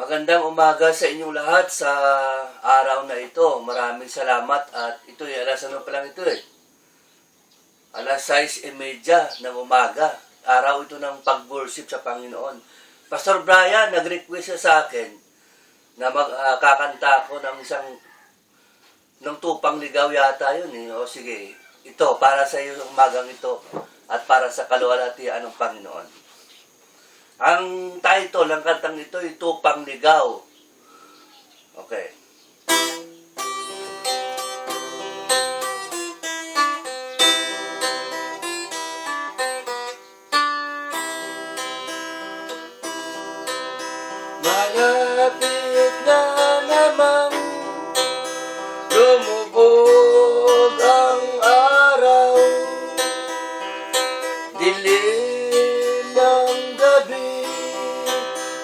Magandang umaga sa inyong lahat sa araw na ito. Maraming salamat at ito ay alas ano pa lang ito eh. Alas 6.30 ng umaga. Araw ito ng pag-worship sa Panginoon. Pastor Brian, nag-request siya sa akin na magkakanta ako ng isang ng tupang ligaw yata yun eh. O sige, ito para sa iyo umagang ito at para sa kaluwalhatian ng Panginoon. Ang title ng kantang ito ay Tupang Ligaw. Okay. Malapit na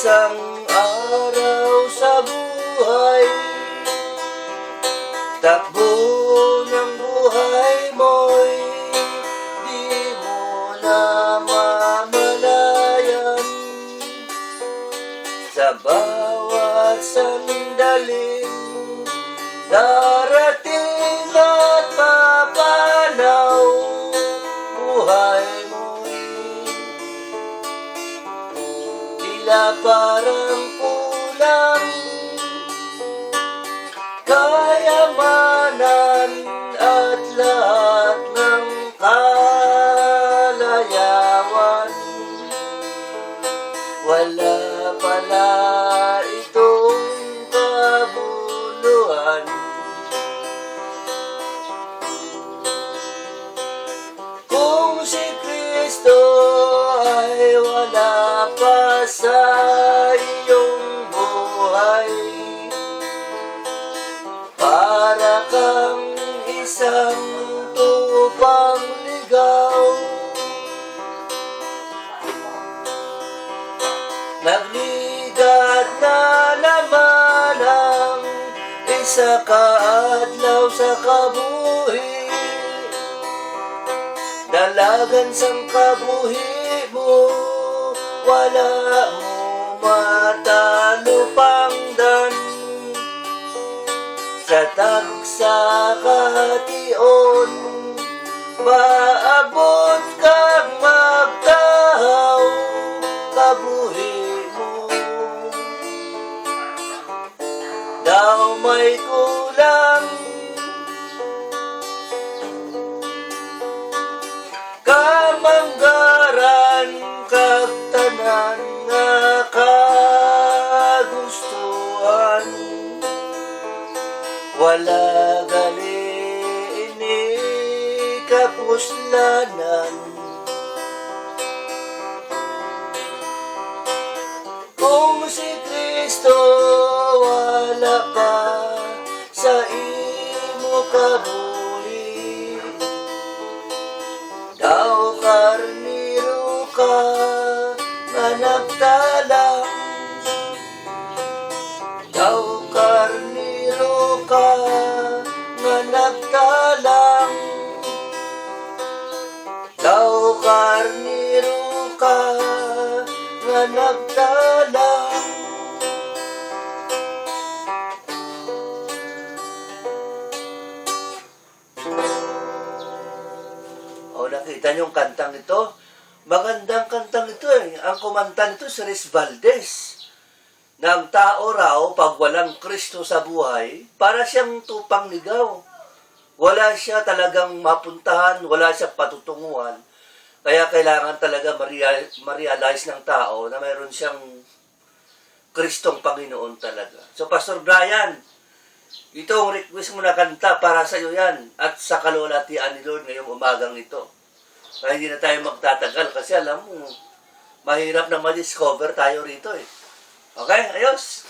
isang araw sa buhay. Takbo ng buhay mo'y di mo na mamalayan Sa tila parang kulang kayamanan at lahat ng kalayawan. Wala pala itong kabuluhan. Kung si Kristo ay wala pa sa isa kaadlaw sa kabuhi. Dalagan sang kabuhi mo Wala mo matalupangdan Sa tagsa kation Maabot Daw may kulang. Kamanggaran kag tanan nga kagustuhan wala gali ini kapuslanan kung si Kristo pa sa imo kabuhi Daw karniro ka nga nagtalang Daw karniro ka nga nagtalang Daw karniro ka nga nakita niyo yung kantang ito? Magandang kantang ito eh. Ang kumanta nito si Riz Valdez. Na ang tao raw, pag walang Kristo sa buhay, para siyang tupang ligaw. Wala siya talagang mapuntahan, wala siya patutunguhan. Kaya kailangan talaga mareal- ma-realize ng tao na mayroon siyang Kristong Panginoon talaga. So, Pastor Brian, itong request mo na kanta para sa iyo yan at sa kalulatian ni Lord ngayong umagang ito. Kaya hindi na tayo magtatagal kasi alam mo, mahirap na ma-discover tayo rito eh. Okay, ayos.